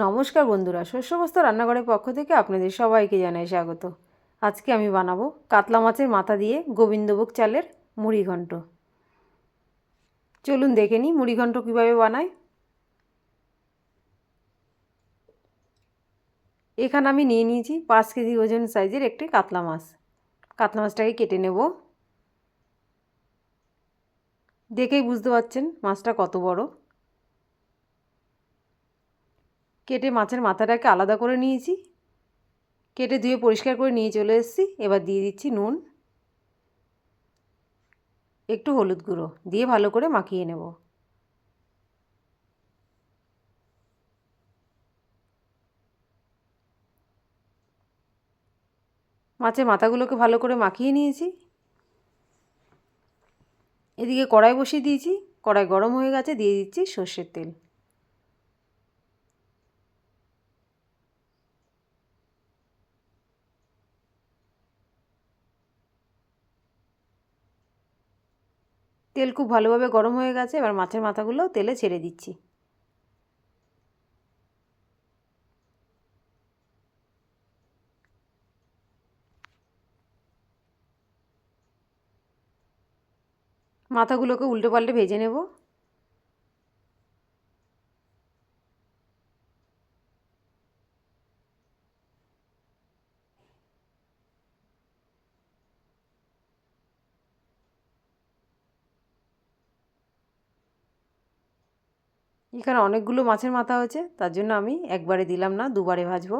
নমস্কার বন্ধুরা, শস্যবস্ত রান্নাঘরের পক্ষ থেকে আপনাদের সবাইকে জানাই স্বাগত। আজকে আমি বানাবো কাতলা মাছের মাথা দিয়ে গোবিন্দভোগ চালের মুড়িঘণ্ট চলুন দেখে নিই মুড়িঘণ্ট কীভাবে বানায় এখানে আমি নিয়ে নিয়েছি পাঁচ কেজি ওজন সাইজের একটি কাতলা মাছ। কাতলা মাছটাকে কেটে নেব। দেখেই বুঝতে পারছেন মাছটা কত বড়। কেটে মাছের মাথাটাকে আলাদা করে নিয়েছি। কেটে ধুয়ে পরিষ্কার করে নিয়ে চলে এসেছি। এবার দিয়ে দিচ্ছি নুন। একটু হলুদ গুঁড়ো দিয়ে ভালো করে মাখিয়ে নেব। মাছের মাথাগুলোকে ভালো করে মাখিয়ে নিয়েছি। এদিকে কড়াই বসিয়ে দিয়েছি। কড়াই গরম হয়ে গেছে। দিয়ে দিচ্ছি সর্ষের তেল। তেল খুব ভালোভাবে গরম হয়ে গেছে, এবার মাছের মাথাগুলো তেলে ছেড়ে দিচ্ছি। মাথাগুলোকে উল্টে পাল্টে ভেজে নেব। এখানে অনেকগুলো মাছের মাথা হয়েছে, তার জন্য আমি একবারে দিলাম না, দুবারে ভাজবো।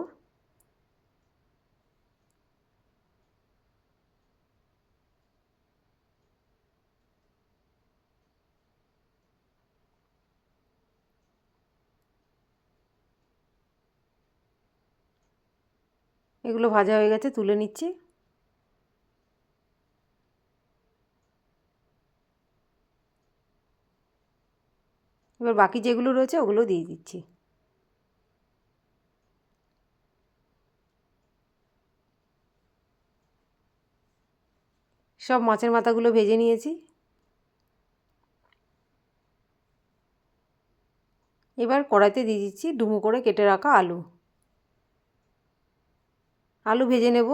এগুলো ভাজা হয়ে গেছে, তুলে নিচ্ছি। এবার বাকি যেগুলো রয়েছে ওগুলো দিয়ে দিচ্ছি। সব মাছের মাথাগুলো ভেজে নিয়েছি। এবার কড়াইতে দিয়ে দিচ্ছি ডুমো করে কেটে রাখা আলু। আলু ভেজে নেব।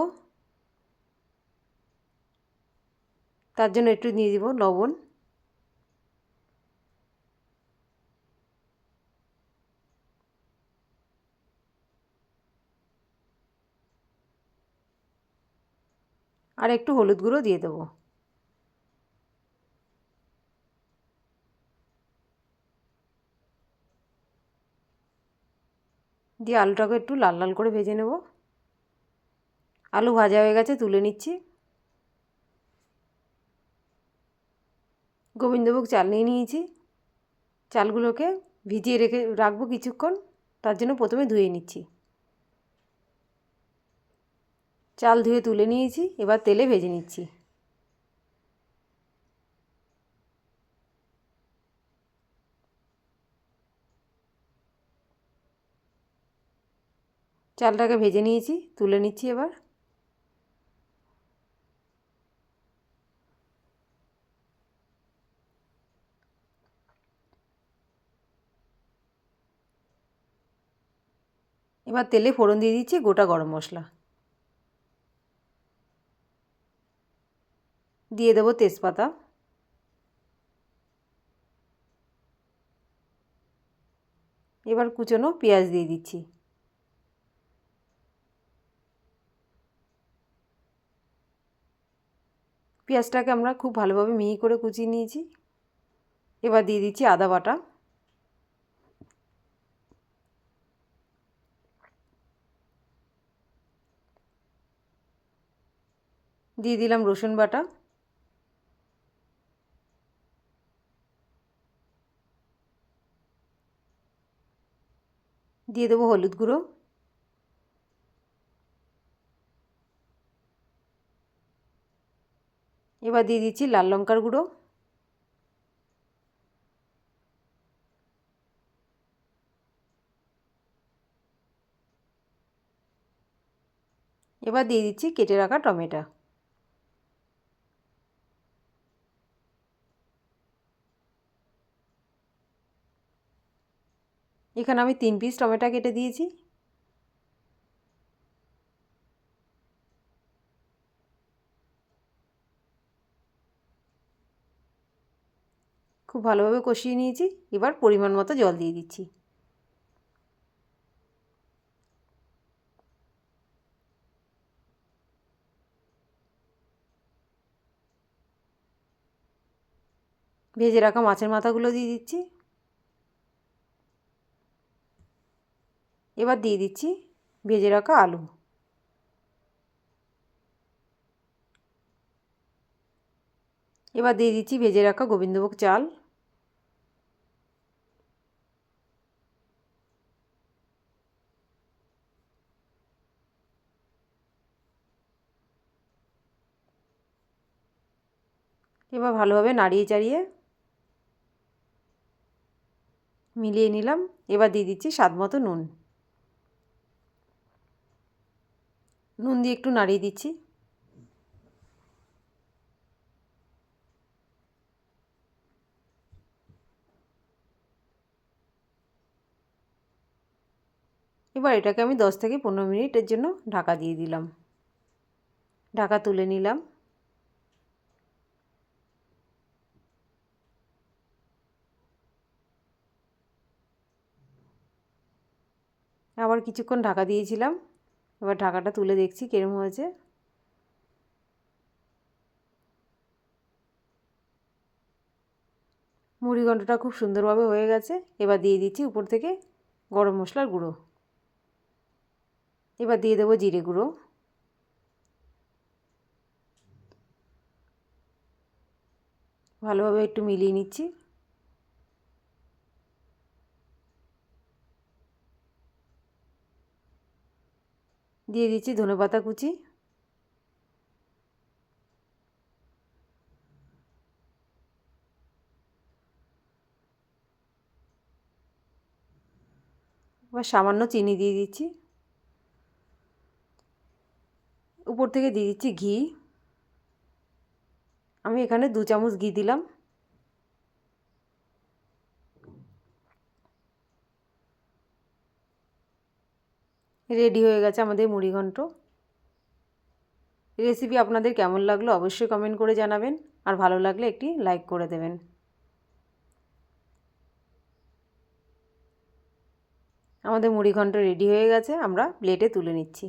তার জন্য একটু দিয়ে দিব লবণ। আর একটু হলুদ গুঁড়ো দিয়ে দেবো। দিয়ে আলুটাকে একটু লাল লাল করে ভেজে নেব। আলু ভাজা হয়ে গেছে, তুলে নিচ্ছি। গোবিন্দভোগ চাল নিয়ে নিয়েছি। চালগুলোকে ভিজিয়ে রেখে রাখব কিছুক্ষণ, তার জন্য প্রথমে ধুয়ে নিচ্ছি। চাল ধুয়ে তুলে নিয়েছি, এবার তেলে ভেজে নিচ্ছি। চালটাকে ভেজে নিয়েছি, তুলে নিচ্ছি এবার। এবার তেলে ফোড়ন দিয়ে দিচ্ছি গোটা গরম মশলা। দিয়ে দেবো তেজপাতা। এবার কুচনো পেঁয়াজ দিয়ে দিচ্ছি। পেঁয়াজটাকে আমরা খুব ভালোভাবে মিহি করে কুচিয়ে নিয়েছি। এবার দিয়ে দিচ্ছি আদা বাটা। দিয়ে দিলাম রসুন বাটা। দিয়ে দেবো হলুদ গুঁড়ো। এবার দিয়ে দিচ্ছি লাল লঙ্কার গুঁড়ো। এবার দিয়ে দিচ্ছি কেটে রাখা টমেটো। এখানে আমি তিন পিস টমেটো কেটে দিয়েছি। খুব ভালোভাবে কষিয়ে নিয়েছি। এবার পরিমাণ মতো জল দিয়ে দিচ্ছি। ভেজে রাখা মাছের মাথাগুলো দিয়ে দিচ্ছি। এবার দিয়ে দিচ্ছি ভেজে রাখা আলু। এবার দিয়ে দিচ্ছি ভেজে রাখা গোবিন্দভোগ চাল। এবার ভালোভাবে নাড়িয়ে চাড়িয়ে মিলিয়ে নিলাম। এবার দিয়ে দিচ্ছি স্বাদ মতো নুন। নুন দিয়ে একটু নাড়িয়ে দিচ্ছি। এবার এটাকে আমি দশ থেকে পনেরো মিনিটের জন্য ঢাকা দিয়ে দিলাম। ঢাকা তুলে নিলাম। আবার কিছুক্ষণ ঢাকা দিয়েছিলাম। এবার ঢাকাটা তুলে দেখছি কিরম হয়েছে। মুড়ি ঘন্টটা খুব সুন্দরভাবে হয়ে গেছে। এবার দিয়ে দিচ্ছি উপর থেকে গরম মশলার গুঁড়ো। এবার দিয়ে দেবো জিরে গুঁড়ো। ভালোভাবে একটু মিলিয়ে নিচ্ছি। দিয়ে দিচ্ছি ধনেপাতা কুচি। এবার সামান্য চিনি দিয়ে দিচ্ছি। উপর থেকে দিয়ে দিচ্ছি ঘি। আমি এখানে দু চামচ ঘি দিলাম। রেডি হয়ে গেছে আমাদের মুড়িঘণ্ট রেসিপি আপনাদের কেমন লাগল অবশ্যই কমেন্ট করে জানাবেন। আর ভালো লাগলে একটি লাইক করে দেবেন। আমাদের মুড়িঘণ্ট রেডি হয়ে গেছে, আমরা প্লেটে তুলে নিচ্ছি।